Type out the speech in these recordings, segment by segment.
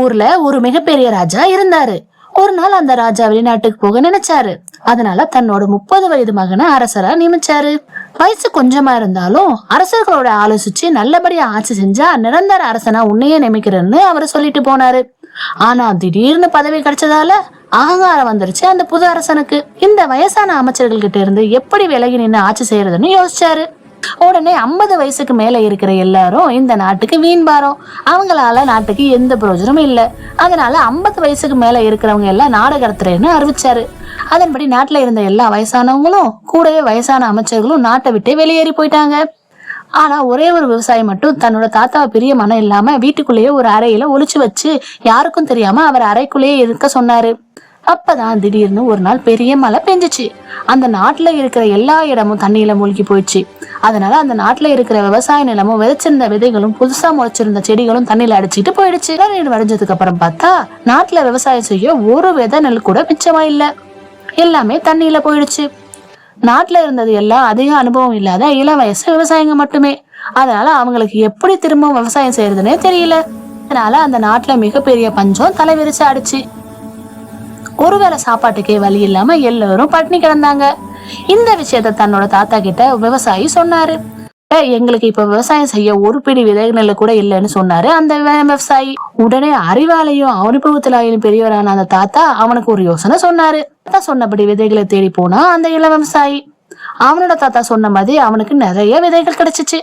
ஊர்ல ஒரு மிகப்பெரிய ராஜா இருந்தாரு. ஒரு நாள் அந்த ராஜா வெளிநாட்டுக்கு போக நினைச்சாரு. அதனால தன்னோட முப்பது வயது மகனை அரசரா நியமிச்சாரு. வயசு கொஞ்சமா இருந்தாலும் அரசர்களோட ஆலோசிச்சு நல்லபடியா ஆட்சி செஞ்சா நிரந்தர அரசனா உன்னையே நியமிக்கிறேன்னு அவர் சொல்லிட்டு போனாரு. ஆனா திடீர்னு பதவி கிடைச்சதால அகங்காரம் வந்துருச்சு அந்த புது அரசனுக்கு. இந்த வயசான அமைச்சர்கள் கிட்ட இருந்து எப்படி விலகி நின்று ஆட்சி செய்யறதுன்னு யோசிச்சாரு. உடனே ஐம்பது வயசுக்கு மேல இருக்கிற எல்லாரும் இந்த நாட்டுக்கு வீண் பாரம். அவங்களால நாட்டுக்கு எந்த பிரயோஜனமும் இல்லை. அதனால ஐம்பது வயசுக்கு மேல இருக்கிறவங்க எல்லாம் நாடு கடத்துறேன்னு அறிவிச்சாரு. அதன்படி நாட்டுல இருந்த எல்லா வயசானவங்களும் கூடவே வயசான அமைச்சர்களும் நாட்டை விட்டு வெளியேறி போயிட்டாங்க. ஆனா ஒரே ஒரு விவசாயி மட்டும் தன்னோட தாத்தாவை பெரிய மனம் இல்லாம வீட்டுக்குள்ளேயே ஒரு அறையில ஒளிச்சு வச்சு யாருக்கும் தெரியாம அவர் அறைக்குள்ளேயே இருக்க சொன்னாரு. அப்பதான் திடீர்னு ஒரு நாள் பெரிய மழை பெஞ்சுச்சு. அந்த நாட்டுல இருக்கிற எல்லா இடமும் தண்ணியில மூழ்கி போயிடுச்சு. அதனால அந்த நாட்டுல இருக்கிற விவசாய நிலமும் விதைச்சிருந்த விதைகளும் புதுசா முளைச்சிருந்த செடிகளும் தண்ணியில அடிச்சுட்டு போயிடுச்சு. நீர் வடிஞ்சதுக்கு அப்புறம் பார்த்தா நாட்டுல விவசாயம் செய்ய ஒரு விதை நெல் கூட மிச்சமா இல்ல. எல்லாமே தண்ணியில போயிடுச்சு. நாட்டுல இருந்தது எல்லாம் அதிக அனுபவம் இல்லாத இள வயசு விவசாயிங்க மட்டுமே. அதனால அவங்களுக்கு எப்படி திரும்ப விவசாயம் செய்யறதுன்னே தெரியல. அதனால அந்த நாட்டுல மிகப்பெரிய பஞ்சம் தலை விரிச்சு ஆடுச்சு ஒருவேளை சாப்பாட்டுக்கே வழி இல்லாம எல்லாரும் பட்டினி கிடந்தாங்க. இந்த விஷயத்த தன்னோட தாத்தா கிட்ட விவசாயி சொன்னாரு. எங்களுக்கு இப்ப விவசாயம் செய்ய ஒரு பிடி விதை நெல் கூட இல்லைன்னு சொன்னாரு அந்த விவசாயி. உடனே அறிவாலையும் அனுபவத்திலாயும் பெரியவரான அந்த தாத்தா அவனுக்கு ஒரு யோசனை சொன்னாரு. தாத்தா சொன்னபடி விதைகளை தேடி போனா அந்த இள விவசாயி. அவனோட தாத்தா சொன்ன மாதிரி அவனுக்கு நிறைய விதைகள் கிடைச்சிச்சு.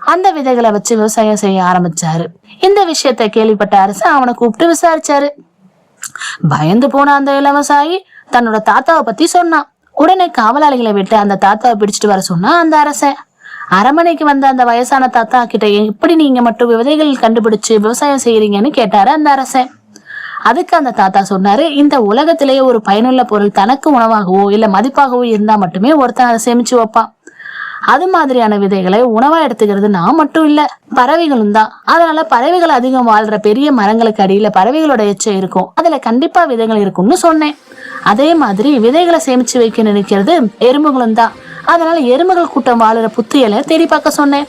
அந்த விதைகளை வச்சு விவசாயம் செய்ய ஆரம்பிச்சாரு. இந்த விஷயத்தை கேள்விப்பட்ட அரசு அவனை கூப்பிட்டு விசாரிச்சாரு. பயந்து போன அந்த இளவசாயி தன்னோட தாத்தாவை பத்தி சொன்னான். உடனே காவலாளிகளை விட்டு அந்த தாத்தாவை பிடிச்சிட்டு வர சொன்னா அந்த அரசன் அரமனைக்கு வந்த அந்த வயசான தாத்தா கிட்ட எப்படி நீங்க மட்டும் விதைகள் கண்டுபிடிச்சு விவசாயம் செய்யறீங்கன்னு கேட்டாரு அந்த அரசன் அதுக்கு அந்த தாத்தா சொன்னாரு இந்த உலகத்திலேயே ஒரு பயனுள்ள பொருள் தனக்கு உணவாகவோ இல்ல மதிப்பாகவோ இருந்தா மட்டுமே ஒருத்தன் அதை சேமிச்சு வைப்பான் அது மாதிரியான விதைகளை உணவா எடுத்துக்கிறது நான் மட்டும் இல்ல பறவைகளும் தான். அதனால பறவைகள் அதிகம் வாழ்ற பெரிய மரங்களுக்கு அடியில பறவைகளோட எச்சம் இருக்கும். அதுல கண்டிப்பா விதைகள் இருக்கும்னு சொன்னேன். அதே மாதிரி விதைகளை சேமிச்சு வைக்க நினைக்கிறது எறும்புகளும் தான். அதனால எறும்புகள் கூட்டம் வாழுற புத்தியலை தேடி பார்க்க சொன்னேன்.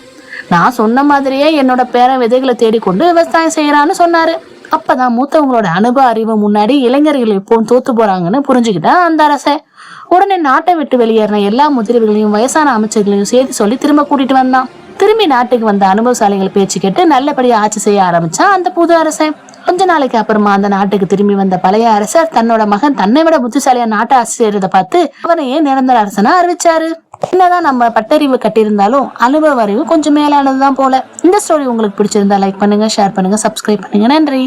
நான் சொன்ன மாதிரியே என்னோட பேரன் விதைகளை தேடிக்கொண்டு விவசாயம் செய்யறான்னு சொன்னாரு. அப்பதான் மூத்தவங்களோட அனுபவ அறிவு முன்னாடி இளைஞர்கள் எப்பவும் தோத்து போறாங்கன்னு புரிஞ்சுக்கிட்டா அந்த அரசை. உடனே நாட்டை விட்டு வெளியேறின எல்லா முதலீடுகளையும் வயசான அமைச்சர்களையும் சேர்த்து சொல்லி திரும்ப கூட்டிட்டு வந்தான். திரும்பி நாட்டுக்கு வந்த அனுபவசாலிகள் பேச்சு கேட்டு நல்லபடியாக ஆட்சி செய்ய ஆரம்பிச்சா அந்த புது அரசன் கொஞ்ச நாளைக்கு அப்புறமா அந்த நாட்டுக்கு திரும்பி வந்த பழைய அரசர் தன்னோட மகன் தன்னை விட புத்திசாலியா நாட்டை ஆட்சி பார்த்து அவனையே நிரந்தர அரசனா அறிவிச்சாரு. என்னதான் நம்ம பட்டறிவு கட்டியிருந்தாலும் அனுபவ அறிவு கொஞ்சம் மேலானதுதான் போல. இந்த ஸ்டோரி உங்களுக்கு பிடிச்சிருந்தா லைக் பண்ணுங்க ஷேர் பண்ணுங்க சப்ஸ்கிரைப் பண்ணுங்க. நன்றி.